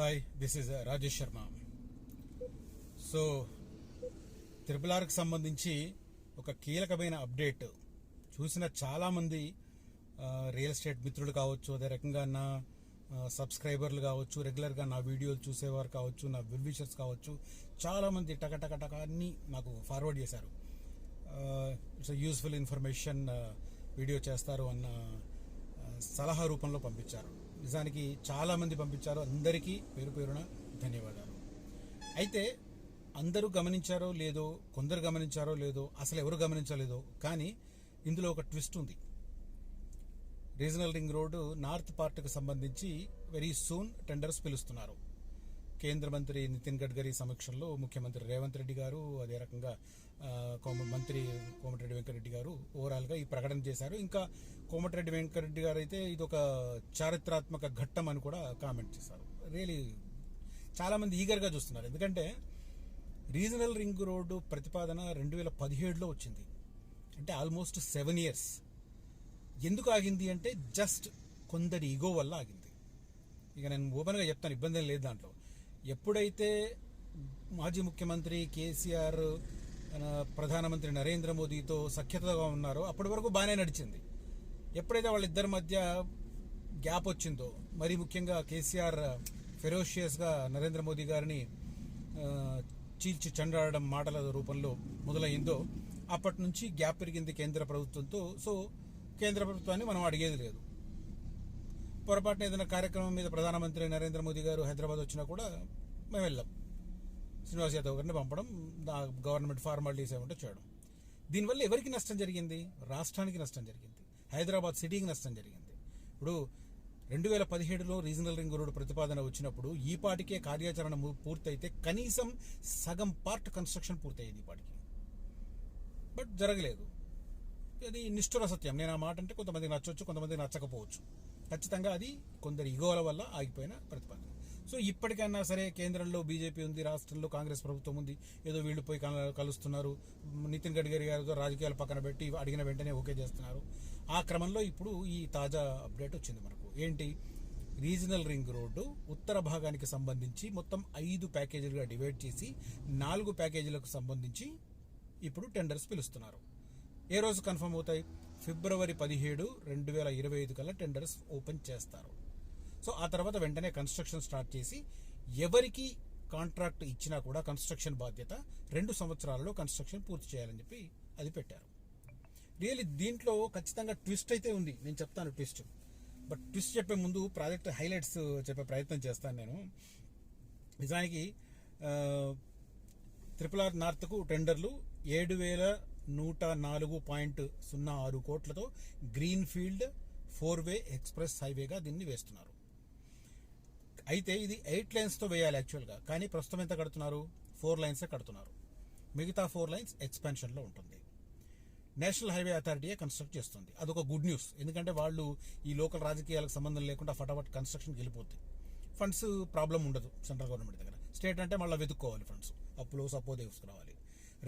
Hi this is Rajesh Sharma so triple ఆర్కి సంబంధించి ఒక కీలకమైన అప్డేట్. చూసిన చాలామంది రియల్ ఎస్టేట్ మిత్రులు కావచ్చు అదే రకంగా నా సబ్స్క్రైబర్లు కావచ్చు రెగ్యులర్గా నా వీడియోలు చూసేవారు కావచ్చు నా విల్విషర్స్ కావచ్చు చాలామంది టకటకటక టక అన్నీ నాకు ఫార్వర్డ్ చేశారు. ఇట్స్ యూస్ఫుల్ ఇన్ఫర్మేషన్ వీడియో చేస్తారు అన్న సలహా రూపంలో పంపించారు. నిజానికి చాలామంది పంపించారు. అందరికీ పేరు పేరున ధన్యవాదాలు. అయితే అందరూ గమనించారో లేదో కొందరు గమనించారో లేదో అసలు ఎవరు గమనించలేదో కానీ ఇందులో ఒక ట్విస్ట్ ఉంది. రీజనల్ రింగ్ రోడ్డు నార్త్ పార్ట్కు సంబంధించి వెరీ సూన్ టెండర్స్ పిలుస్తున్నారు. కేంద్ర మంత్రి నితిన్ గడ్కరీ సమక్షంలో ముఖ్యమంత్రి రేవంత్ రెడ్డి గారు అదే రకంగా మంత్రి కోమటిరెడ్డి వెంకరెడ్డి గారు ఓవరాల్గా ఈ ప్రకటన చేశారు. ఇంకా కోమటిరెడ్డి వెంకరెడ్డి గారు అయితే ఇది ఒక చారిత్రాత్మక ఘట్టం అని కూడా కామెంట్ చేశారు. రియలీ చాలామంది ఈగర్గా చూస్తున్నారు. ఎందుకంటే రీజనల్ రింగ్ రోడ్డు ప్రతిపాదన రెండు వేల పదిహేడులో వచ్చింది. అంటే ఆల్మోస్ట్ సెవెన్ ఇయర్స్. ఎందుకు ఆగింది అంటే జస్ట్ కొందరి ఈగో వల్ల ఆగింది. ఇక నేను ఓపెన్గా చెప్తాను ఇబ్బంది లేదు దాంట్లో. ఎప్పుడైతే మాజీ ముఖ్యమంత్రి కేసీఆర్ ప్రధానమంత్రి నరేంద్ర మోదీతో సఖ్యతగా ఉన్నారో అప్పటి వరకు బాగానే నడిచింది. ఎప్పుడైతే వాళ్ళిద్దరి మధ్య గ్యాప్ వచ్చిందో మరీ ముఖ్యంగా కేసీఆర్ ఫెరోషియస్గా నరేంద్ర మోదీ గారిని చీల్చి చండాడడం మాటల రూపంలో మొదలైందో అప్పటి నుంచి గ్యాప్ పెరిగింది కేంద్ర ప్రభుత్వంతో. సో కేంద్ర ప్రభుత్వాన్ని మనం అడిగేది లేదు. పొరపాటున ఏదైనా కార్యక్రమం మీద ప్రధానమంత్రి నరేంద్ర మోదీ గారు హైదరాబాద్ వచ్చినా కూడా మేము వెళ్ళాం. శ్రీనివాస్ యాదవ్ గారిని పంపడం దా గవర్నమెంట్ ఫార్మాలిటీస్ ఏమంటే చేయడం. దీనివల్ల ఎవరికి నష్టం జరిగింది? రాష్ట్రానికి నష్టం జరిగింది. హైదరాబాద్ సిటీకి నష్టం జరిగింది. ఇప్పుడు రెండు వేల పదిహేడులో రీజనల్ రింగ్ రోడ్డు ప్రతిపాదన వచ్చినప్పుడు ఈ పాటికే కార్యాచరణ పూర్తయితే కనీసం సగం పార్ట్ కన్స్ట్రక్షన్ పూర్తయ్యేది ఈ పాటికి. బట్ జరగలేదు. అది నిష్ఠుర సత్యం. నేను ఆ మాట అంటే కొంతమందికి నచ్చవచ్చు కొంతమందికి నచ్చకపోవచ్చు. ఖచ్చితంగా అది కొందరి ఇగోల వల్ల ఆగిపోయిన ప్రతిపాదన. సో ఇప్పటికైనా సరే కేంద్రంలో బీజేపీ ఉంది రాష్ట్రంలో కాంగ్రెస్ ప్రభుత్వం ఉంది. ఏదో వీళ్ళు పోయి కలుస్తున్నారు. నితిన్ గడ్కరీ గారితో రాజకీయాలు పక్కన పెట్టి అడిగిన వెంటనే ఓకే చేస్తున్నారు. ఆ క్రమంలో ఇప్పుడు ఈ తాజా అప్డేట్ వచ్చింది మనకు. ఏంటి? రీజనల్ రింగ్ రోడ్డు ఉత్తర భాగానికి సంబంధించి మొత్తం ఐదు ప్యాకేజీలుగా డివైడ్ చేసి నాలుగు ప్యాకేజీలకు సంబంధించి ఇప్పుడు టెండర్స్ పిలుస్తున్నారు. ఏ రోజు కన్ఫర్మ్ అవుతాయి? ఫిబ్రవరి పదిహేడు రెండు వేల ఇరవై ఐదు కల్లా టెండర్స్ ఓపెన్ చేస్తారు. సో ఆ తర్వాత వెంటనే కన్స్ట్రక్షన్ స్టార్ట్ చేసి ఎవరికి కాంట్రాక్ట్ ఇచ్చినా కూడా కన్స్ట్రక్షన్ బాధ్యత రెండు సంవత్సరాలలో కన్స్ట్రక్షన్ పూర్తి చేయాలని చెప్పి అది పెట్టారు. రియల్లీ దీంట్లో ఖచ్చితంగా ట్విస్ట్ అయితే ఉంది. నేను చెప్తాను ట్విస్ట్ బట్ ట్విస్ట్ చెప్పే ముందు ప్రాజెక్ట్ హైలైట్స్ చెప్పే ప్రయత్నం చేస్తాను నేను. నిజానికి త్రిపుల్ ఆర్ నార్త్కు టెండర్లు ఏడు వేల నూట నాలుగు పాయింట్ సున్నా ఆరు కోట్లతో greenfield four way express హైవేగా దీన్ని వేస్తున్నారు. అయితే ఇది ఎయిట్ లైన్స్తో వేయాలి యాక్చువల్గా కానీ ప్రస్తుతం ఎంత కడుతున్నారు? ఫోర్ లైన్సే కడుతున్నారు. మిగతా ఫోర్ లైన్స్ ఎక్స్పెన్షన్లో ఉంటుంది. నేషనల్ హైవే అథారిటీయే కన్స్ట్రక్ట్ చేస్తుంది. అదొక గుడ్ న్యూస్ ఎందుకంటే వాళ్ళు ఈ లోకల్ రాజకీయాలకు సంబంధం లేకుండా ఫటాఫట్ కన్స్ట్రక్షన్కి వెళ్ళిపోద్ది. ఫండ్స్ ప్రాబ్లం ఉండదు సెంట్రల్ గవర్నమెంట్ దగ్గర. స్టేట్ అంటే మళ్ళీ వెతుక్కోవాలి ఫండ్స్ అప్పులో సపో తీసుకురావాలి.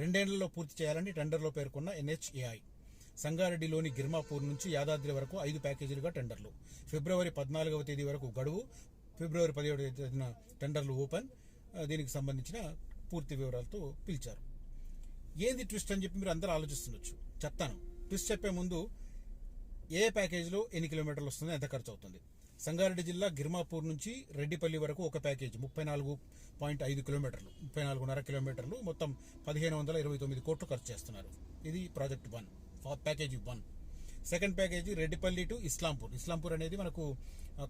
రెండేళ్ళలో పూర్తి చేయాలని టెండర్లో పేర్కొన్న ఎన్హెచ్ఏఐ సంగారెడ్డిలోని గిర్మాపూర్ నుంచి యాదాద్రి వరకు ఐదు ప్యాకేజీలుగా టెండర్లు ఫిబ్రవరి పద్నాలుగవ తేదీ వరకు గడువు ఫిబ్రవరి పదిహేడు తేదీన టెండర్లు ఓపెన్ దీనికి సంబంధించిన పూర్తి వివరాలతో పిలిచారు. ఏంది ట్విస్ట్ అని చెప్పి మీరు అందరూ ఆలోచిస్తుండొచ్చు. చెప్తాను. ట్విస్ట్ చెప్పే ముందు ఏ ప్యాకేజీలో ఎన్ని కిలోమీటర్లు వస్తుంది ఎంత ఖర్చు అవుతుంది? సంగారెడ్డి జిల్లా గిర్మాపూర్ నుంచి రెడ్డిపల్లి వరకు ఒక ప్యాకేజ్ ముప్పై నాలుగు పాయింట్ ఐదు కిలోమీటర్లు ముప్పై నాలుగున్నర కిలోమీటర్లు మొత్తం పదిహేను వందల ఇరవై తొమ్మిది కోట్లు ఖర్చు చేస్తున్నారు. ఇది project one package one. Second package Reddipalli to Islampur. Islampur అనేది మనకు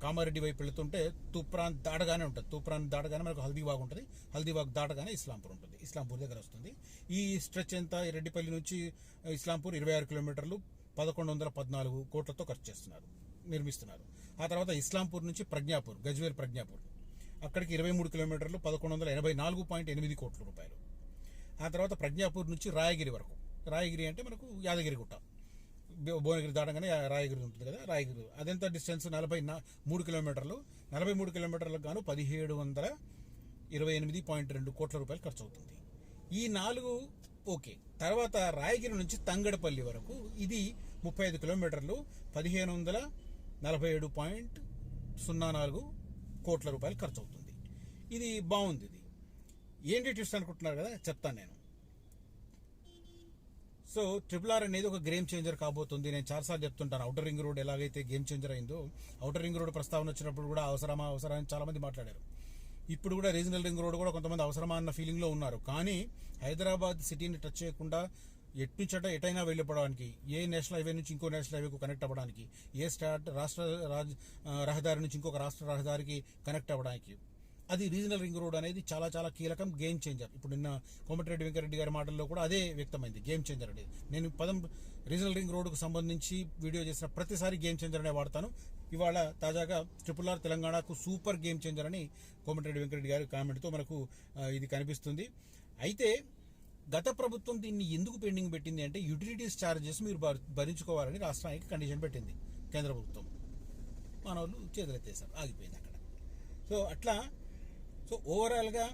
కామారెడ్డి వైపు వెళుతుంటే తూప్రాన్ దాటగానే ఉంటుంది. తూప్రాన్ దాటగానే మనకు హల్దీబాగ్ ఉంటుంది. హల్దీబాగ్ దాటగానే ఇస్లాంపూర్ ఉంటుంది. ఇస్లాంపూర్ దగ్గర వస్తుంది. ఈ స్ట్రెచ్ ఎంత? రెడ్డిపల్లి నుంచి ఇస్లాంపూర్ ఇరవై ఆరు కిలోమీటర్లు పదకొండు వందల పద్నాలుగు కోట్లతో ఖర్చు చేస్తున్నారు. నిర్మిస్తున్నారు. ఆ తర్వాత ఇస్లాంపూర్ నుంచి ప్రజ్ఞాపూర్ గజ్వేల్ ప్రజ్ఞాపూర్. అక్కడికి ఇరవై మూడు కిలోమీటర్లు పదకొండు వందల ఎనభై నాలుగు పాయింట్ ఎనిమిది కోట్ల రూపాయలు. ఆ తర్వాత ప్రజ్ఞాపూర్ నుంచి రాయగిరి వరకు. రాయగిరి అంటే మనకు యాదగిరి గుట్ట భువనగిరి దాటంగానే రాయగిరి ఉంటుంది కదా రాయగిరి. అదెంత డిస్టెన్స్ నలభై మూడు కిలోమీటర్లు. నలభై మూడు కిలోమీటర్లకు గాను పదిహేడు వందల ఇరవై ఎనిమిది పాయింట్ రెండు కోట్ల రూపాయలు ఖర్చు అవుతుంది. ఈ నాలుగు ఓకే. తర్వాత రాయగిరి నుంచి తంగడపల్లి వరకు ఇది ముప్పై ఐదు కిలోమీటర్లు పదిహేను వందల నలభై ఏడు పాయింట్ సున్నా నాలుగు కోట్ల రూపాయలు ఖర్చు అవుతుంది. ఇది బాగుంది ఇది. ఏంటి ట్విస్ట్ అనుకుంటున్నారు కదా? చెప్తాను నేను. సో ట్రిపుల్ ఆర్ అనేది ఒక గేమ్ చేంజర్ కాబోతుంది. నేను చాలాసార్లు చెప్తుంటాను. అవుటర్ రింగ్ రోడ్ ఎలాగైతే గేమ్ చేంజర్ అయిందో అవుటర్ రింగ్ రోడ్ ప్రస్తావన వచ్చినప్పుడు కూడా అవసరమా అవసరమా అని చాలా మంది మాట్లాడారు. ఇప్పుడు కూడా రీజనల్ రింగ్ రోడ్ కూడా కొంతమంది అవసరమా అన్న ఫీలింగ్లో ఉన్నారు. కానీ హైదరాబాద్ సిటీని టచ్ చేయకుండా ఎట్నుంచట ఎటైనా వెళ్ళిపోవడానికి ఏ నేషనల్ హైవే నుంచి ఇంకో నేషనల్ హైవేకు కనెక్ట్ అవ్వడానికి ఏ స్టార్ట్ రాష్ట్ర రాజ రహదారి నుంచి ఇంకొక రాష్ట్ర రహదారికి కనెక్ట్ అవ్వడానికి అది రీజనల్ రింగ్ రోడ్ అనేది చాలా చాలా కీలకం గేమ్ చేంజర్ ఇప్పుడు నిన్న కోమటిరెడ్డి వెంకరెడ్డి గారి మాటల్లో కూడా అదే వ్యక్తమైంది గేమ్ చేంజర్ అనేది. నేను పదం రీజనల్ రింగ్ రోడ్కు సంబంధించి వీడియో చేసిన ప్రతిసారి గేమ్ చేంజర్ అనే వాడతాను. ఇవాళ తాజాగా ట్రిపుల్ ఆర్ తెలంగాణకు సూపర్ గేమ్ చేంజర్ అని కోమటిరెడ్డి వెంకరెడ్డి గారి కామెంట్తో మనకు ఇది కనిపిస్తుంది. అయితే గత ప్రభుత్వం దీన్ని ఎందుకు పెండింగ్ పెట్టింది అంటే యూటిలిటీస్ ఛార్జెస్ మీరు భర్- భరించుకోవాలని రాష్ట్రానికి కండిషన్ పెట్టింది కేంద్ర ప్రభుత్వం. మానవులు వాళ్ళు చేతులెత్తేసారు ఆగిపోయింది అక్కడ. సో అట్లా సో ఓవరాల్గా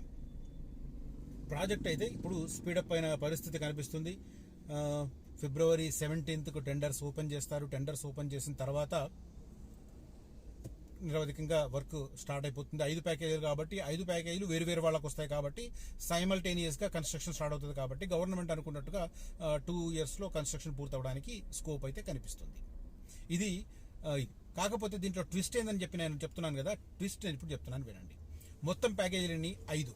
ప్రాజెక్ట్ అయితే ఇప్పుడు స్పీడప్ అయిన పరిస్థితి కనిపిస్తుంది. ఫిబ్రవరి సెవెంటీన్త్కు టెండర్స్ ఓపెన్ చేస్తారు. టెండర్స్ ఓపెన్ చేసిన తర్వాత నిరవధికంగా వర్క్ స్టార్ట్ అయిపోతుంది. ఐదు ప్యాకేజీలు కాబట్టి ఐదు ప్యాకేజీలు వేరు వేరు వాళ్ళకి వస్తాయి కాబట్టి సైమల్టేనియస్గా కన్స్ట్రక్షన్ స్టార్ట్ అవుతుంది కాబట్టి గవర్నమెంట్ అనుకున్నట్టుగా టూ ఇయర్స్లో కన్స్ట్రక్షన్ పూర్తవడానికి స్కోప్ అయితే కనిపిస్తుంది. ఇది ఇది. కాకపోతే దీంట్లో ట్విస్ట్ ఏందని చెప్పి నేను చెప్తున్నాను కదా. ట్విస్ట్ నేను ఇప్పుడు చెప్తున్నాను వినండి. మొత్తం ప్యాకేజీలన్నీ ఐదు.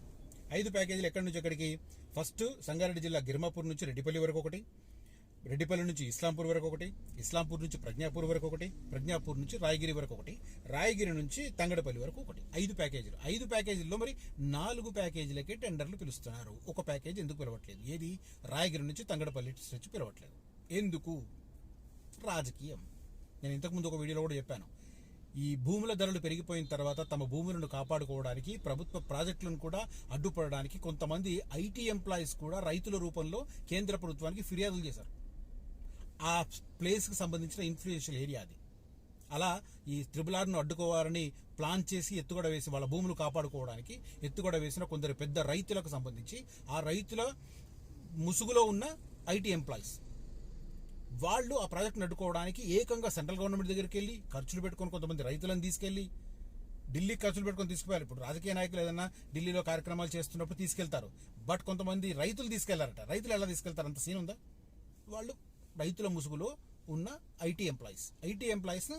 ఐదు ప్యాకేజీలు ఎక్కడి నుంచి ఎక్కడికి? ఫస్ట్ సంగారెడ్డి జిల్లా గిరిమాపూర్ నుంచి రెడ్డిపల్లి వరకు ఒకటి రెడ్డిపల్లి నుంచి ఇస్లాంపూర్ వరకు ఒకటి ఇస్లాంపూర్ నుంచి ప్రజ్ఞాపూర్ వరకు ఒకటి ప్రజ్ఞాపూర్ నుంచి రాయగిరి వరకు ఒకటి రాయగిరి నుంచి తంగడపల్లి వరకు ఒకటి. ఐదు ప్యాకేజీలు. ఐదు ప్యాకేజీల్లో మరి నాలుగు ప్యాకేజీలకే టెండర్లు పిలుస్తున్నారు. ఒక ప్యాకేజ్ ఎందుకు పిలవట్లేదు? ఏది? రాయగిరి నుంచి తంగడపల్లి స్ట్రెచ్ పిలవట్లేదు. ఎందుకు? రాజకీయం. నేను ఇంతకుముందు ఒక వీడియోలో కూడా చెప్పాను. ఈ భూముల ధరలు పెరిగిపోయిన తర్వాత తమ భూములను కాపాడుకోవడానికి ప్రభుత్వ ప్రాజెక్టులను కూడా అడ్డుపడడానికి కొంతమంది ఐటీ ఎంప్లాయీస్ కూడా రైతుల రూపంలో కేంద్ర ప్రభుత్వానికి ఫిర్యాదులు చేశారు. ఆ ప్లేస్కి సంబంధించిన ఇన్ఫ్లుయెన్షియల్ ఏరియా అది. అలా ఈ త్రిబుల్ ఆర్ను అడ్డుకోవాలని ప్లాన్ చేసి ఎత్తుగడ వేసి వాళ్ళ భూములు కాపాడుకోవడానికి ఎత్తుగడ వేసిన కొందరు పెద్ద రైతులకు సంబంధించి ఆ రైతుల ముసుగులో ఉన్న ఐటీ ఎంప్లాయీస్. వాళ్ళు ఆ ప్రాజెక్ట్ నడుకోవడానికి ఏకంగా సెంట్రల్ గవర్నమెంట్ దగ్గరికి వెళ్ళి ఖర్చులు పెట్టుకొని కొంతమంది రైతులను తీసుకెళ్ళి ఢిల్లీ ఖర్చులు పెట్టుకొని తీసుకుపోయారు. ఇప్పుడు రాజకీయ నాయకులు ఏదైనా ఢిల్లీలో కార్యక్రమాలు చేస్తున్నప్పుడు తీసుకెళ్తారు. బట్ కొంతమంది రైతులు తీసుకెళ్ళారట. రైతులు ఎలా తీసుకెళ్తారు? అంత సీన్ ఉందా? వాళ్ళు రైతుల ముసుగులో ఉన్న ఐటీ ఎంప్లాయీస్. ఐటీ ఎంప్లాయీస్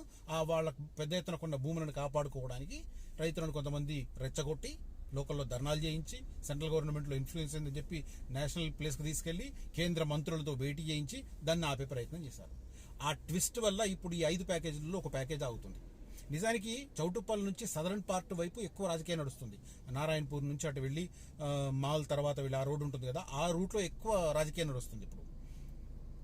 వాళ్ళ పెద్ద ఎత్తున కొన్న భూములను కాపాడుకోవడానికి రైతులను కొంతమంది రెచ్చగొట్టి లోకల్లో ధర్నాలు చేయించి సెంట్రల్ గవర్నమెంట్లో ఇన్ఫ్లుయెన్స్ అని చెప్పి నేషనల్ ప్లేస్కి తీసుకెళ్ళి కేంద్ర మంత్రులతో భేటీ చేయించి దాన్ని ఆపే ప్రయత్నం చేశారు. ఆ ట్విస్ట్ వల్ల ఇప్పుడు ఈ ఐదు ప్యాకేజీల్లో ఒక ప్యాకేజ్ అవుతుంది నిజానికి చౌటుప్పల్ నుంచి సదరన్ పార్ట్ వైపు ఎక్కువ రాజకీయం నడుస్తుంది. నారాయణపూర్ నుంచి అటు వెళ్ళి మాల్ తర్వాత వెళ్ళి ఆ రోడ్డు ఉంటుంది కదా ఆ రూట్లో ఎక్కువ రాజకీయం నడుస్తుంది ఇప్పుడు.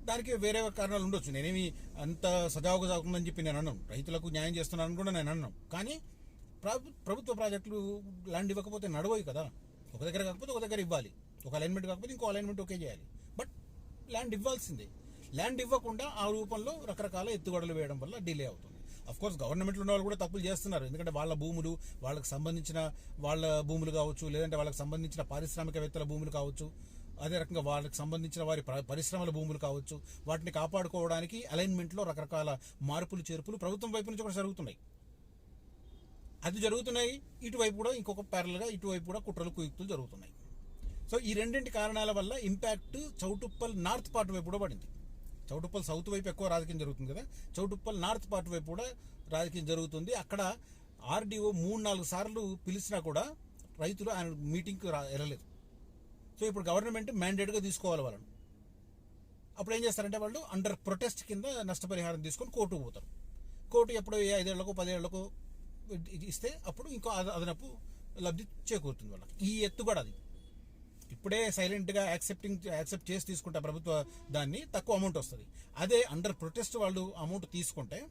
దానికి వేరే కారణాలు ఉండొచ్చు. నేనేమి అంత సజావుగా సాగుతుందని చెప్పి నేను అన్నాను రైతులకు న్యాయం చేస్తున్నానని కూడా నేను అన్నాను కానీ ప్రభుత్వ ప్రాజెక్టులు ల్యాండ్ ఇవ్వకపోతే నడవవు కదా. ఒక దగ్గర కాకపోతే ఒక దగ్గర ఇవ్వాలి. ఒక అలైన్మెంట్ కాకపోతే ఇంకో అలైన్మెంట్ ఓకే చేయాలి. బట్ ల్యాండ్ ఇవ్వాల్సిందే. ల్యాండ్ ఇవ్వకుండా ఆ రూపంలో రకరకాల ఎత్తుగడలు వేయడం వల్ల డిలే అవుతుంది. కోర్స్ గవర్నమెంట్లో ఉన్న వాళ్ళు కూడా తప్పులు చేస్తున్నారు. ఎందుకంటే వాళ్ళ భూములు వాళ్ళకి సంబంధించిన వాళ్ళ భూములు కావచ్చు లేదంటే వాళ్ళకి సంబంధించిన పారిశ్రామికవేత్తల భూములు కావచ్చు అదే రకంగా వాళ్ళకి సంబంధించిన వారి పరిశ్రమల భూములు కావచ్చు వాటిని కాపాడుకోవడానికి అలైన్మెంట్లో రకరకాల మార్పులు చేర్పులు ప్రభుత్వం వైపు నుంచి కూడా జరుగుతున్నాయి. అది జరుగుతున్నాయి. ఇటువైపు కూడా ఇంకొక ప్యారల్గా ఇటువైపు కూడా కుట్రలు కుయుక్తులు జరుగుతున్నాయి. సో ఈ రెండింటి కారణాల వల్ల ఇంపాక్ట్ చౌటుప్పల్ నార్త్ పార్ట్ వైపు కూడా పడింది. చౌటుప్పల్ సౌత్ వైపు ఎక్కువ రాజకీయం జరుగుతుంది కదా. చౌటుప్పల్ నార్త్ పార్ట్ వైపు కూడా రాజకీయం జరుగుతుంది. అక్కడ ఆర్డీఓ మూడు నాలుగు సార్లు పిలిచినా కూడా రైతులు ఆయన మీటింగ్కి రా వెళ్ళలేదు. సో ఇప్పుడు గవర్నమెంట్ మ్యాండేట్గా తీసుకోవాలి వాళ్ళను. అప్పుడు ఏం చేస్తారంటే వాళ్ళు అండర్ ప్రొటెస్ట్ కింద నష్టపరిహారం తీసుకొని కోర్టుకు పోతారు. కోర్టు ఎప్పుడో ఐదేళ్ళకో పదేళ్ళకో ఇస్తే అప్పుడు ఇంకో అదనపు లబ్ధి చేకూరుతుంది వాళ్ళకి. ఈ ఎత్తుబడి అది. ఇప్పుడే సైలెంట్గా యాక్సెప్టింగ్ యాక్సెప్ట్ చేసి తీసుకుంటే ప్రభుత్వ దాన్ని తక్కువ అమౌంట్ వస్తుంది. అదే అండర్ ప్రొటెస్ట్ వాళ్ళు అమౌంట్ తీసుకుంటే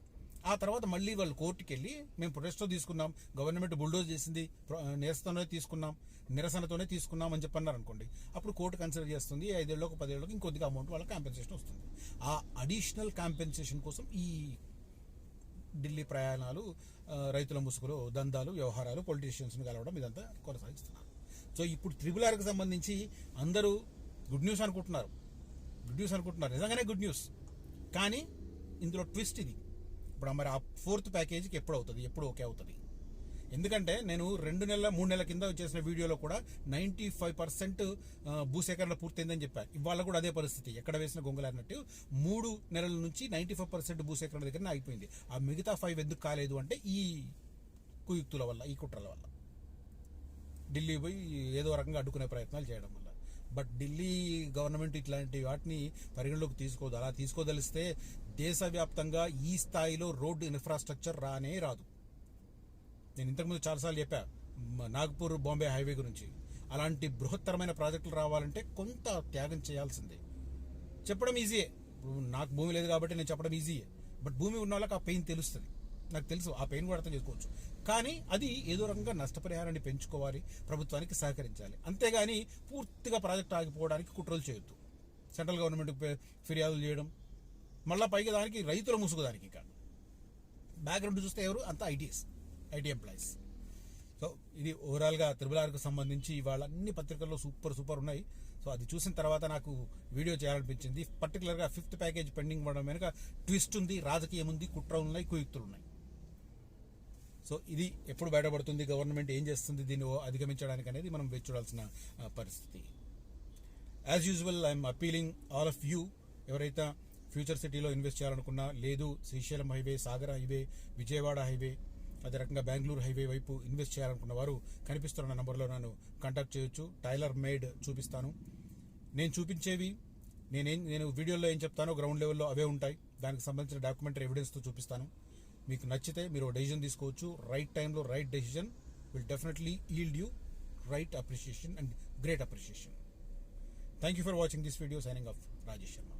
ఆ తర్వాత మళ్ళీ వాళ్ళు కోర్టుకి వెళ్ళి మేము ప్రొటెస్ట్తో తీసుకున్నాం గవర్నమెంట్ బుల్డోజ్ చేసింది ప్ర- నిరసనతోనే తీసుకున్నాం నిరసనతోనే తీసుకున్నాం అని చెప్పన్నారు అనుకోండి అప్పుడు కోర్టు కన్సిడర్ చేస్తుంది ఐదేళ్ళకు పదేళ్ళకి ఇంకొద్దిగా అమౌంట్ వాళ్ళకి కాంపెన్సేషన్ వస్తుంది. ఆ అడిషనల్ కాంపెన్సేషన్ కోసం ఈ ఢిల్లీ ప్రయాణాలు రైతుల ముసుగులు దందాలు వ్యవహారాలు పొలిటీషియన్స్ని కలవడం ఇదంతా కొనసాగిస్తున్నారు. సో ఇప్పుడు త్రిబుల్ ఆర్కి సంబంధించి అందరూ గుడ్ న్యూస్ అనుకుంటున్నారు. గుడ్ న్యూస్ అనుకుంటున్నారు. నిజంగానే గుడ్ న్యూస్ కానీ ఇందులో ట్విస్ట్ ఇది. ఇప్పుడు మరి ఆ ఫోర్త్ ప్యాకేజీకి ఎప్పుడు అవుతుంది? ఎప్పుడు ఓకే అవుతుంది? ఎందుకంటే నేను రెండు నెలల మూడు నెలల కింద చేసిన వీడియోలో కూడా నైంటీ ఫైవ్ పర్సెంట్ భూసేకరణ పూర్తయిందని చెప్పాను ఇవాళ కూడా అదే పరిస్థితి. ఎక్కడ వేసిన గొంగలారినట్టు మూడు నెలల నుంచి నైంటీ ఫైవ్ పర్సెంట్ భూసేకరణ దగ్గర అయిపోయింది ఆ మిగతా ఫైవ్ ఎందుకు కాలేదు అంటే ఈ కుయుక్తుల వల్ల ఈ కుట్రల వల్ల. ఢిల్లీ పోయి ఏదో రకంగా అడ్డుకునే ప్రయత్నాలు చేయడం వల్ల. బట్ ఢిల్లీ గవర్నమెంట్ ఇట్లాంటి వాటిని పరిగణలోకి తీసుకోదు. అలా తీసుకోదలిస్తే దేశవ్యాప్తంగా ఈ స్థాయిలో రోడ్డు ఇన్ఫ్రాస్ట్రక్చర్ రానే రాదు. నేను ఇంతకుముందు చాలాసార్లు చెప్పా మ- నాగ్పూర్ బాంబే హైవే గురించి. అలాంటి బృహత్తరమైన ప్రాజెక్టులు రావాలంటే కొంత త్యాగం చేయాల్సిందే. చెప్పడం ఈజీయే. నాకు భూమి లేదు కాబట్టి నేను చెప్పడం ఈజీయే. బట్ భూమి ఉన్న వాళ్ళకి ఆ పెయిన్ తెలుస్తుంది. నాకు తెలుసు ఆ పెయిన్ కూడా అర్థం చేసుకోవచ్చు. కానీ అది ఏదో రకంగా నష్టపరిహారాన్ని పెంచుకోవాలి ప్రభుత్వానికి సహకరించాలి. అంతేగాని పూర్తిగా ప్రాజెక్ట్ ఆగిపోవడానికి కుట్రలు చేయొద్దు. సెంట్రల్ గవర్నమెంట్ ఫిర్యాదులు చేయడం మళ్ళీ పైగా దానికి రైతుల ముసుగు దానికి ఇంకా. బ్యాక్గ్రౌండ్ చూస్తే ఎవరు? అంతా ఐటీఎస్. ఐటీ ఎంప్లాయీస్ సో ఇది ఓవరాల్గా త్రిబుల్ ఆర్కు సంబంధించి ఇవాళ అన్ని పత్రికల్లో సూపర్ సూపర్ ఉన్నాయి. సో అది చూసిన తర్వాత నాకు వీడియో చేయాలనిపించింది. పర్టికులర్గా ఫిఫ్త్ ప్యాకేజ్ పెండింగ్ పడడం వెనుక ట్విస్ట్ ఉంది రాజకీయం ఉంది కుట్ర ఉన్నాయి కుయుక్తులు ఉన్నాయి. సో ఇది ఎప్పుడు బయటపడుతుంది గవర్నమెంట్ ఏం చేస్తుంది దీన్ని అధిగమించడానికి అనేది మనం వేచి చూడాల్సిన పరిస్థితి. As usual I'm appealing all of you ఎవరైతే ఫ్యూచర్ సిటీలో ఇన్వెస్ట్ చేయాలనుకున్నా లేదు Srisailam highway Sagar highway Vijayawada highway అదే రకంగా బెంగళూరు హైవే వైపు ఇన్వెస్ట్ చేయాలనుకున్న వారు కనిపిస్తున్న నంబర్లో నన్ను కాంటాక్ట్ చేయొచ్చు. టైలర్ మేడ్ చూపిస్తాను. నేను చూపించేవి నేనేం నేను వీడియోలో ఏం చెప్తానో గ్రౌండ్ లెవెల్లో అవే ఉంటాయి. దానికి సంబంధించిన డాక్యుమెంటరీ ఎవిడెన్స్తో చూపిస్తాను. మీకు నచ్చితే మీరు డెసిజన్ తీసుకోవచ్చు. రైట్ టైంలో right decision will definitely yield you right appreciation and great appreciation thank you for watching this video signing off Rajesh Sharma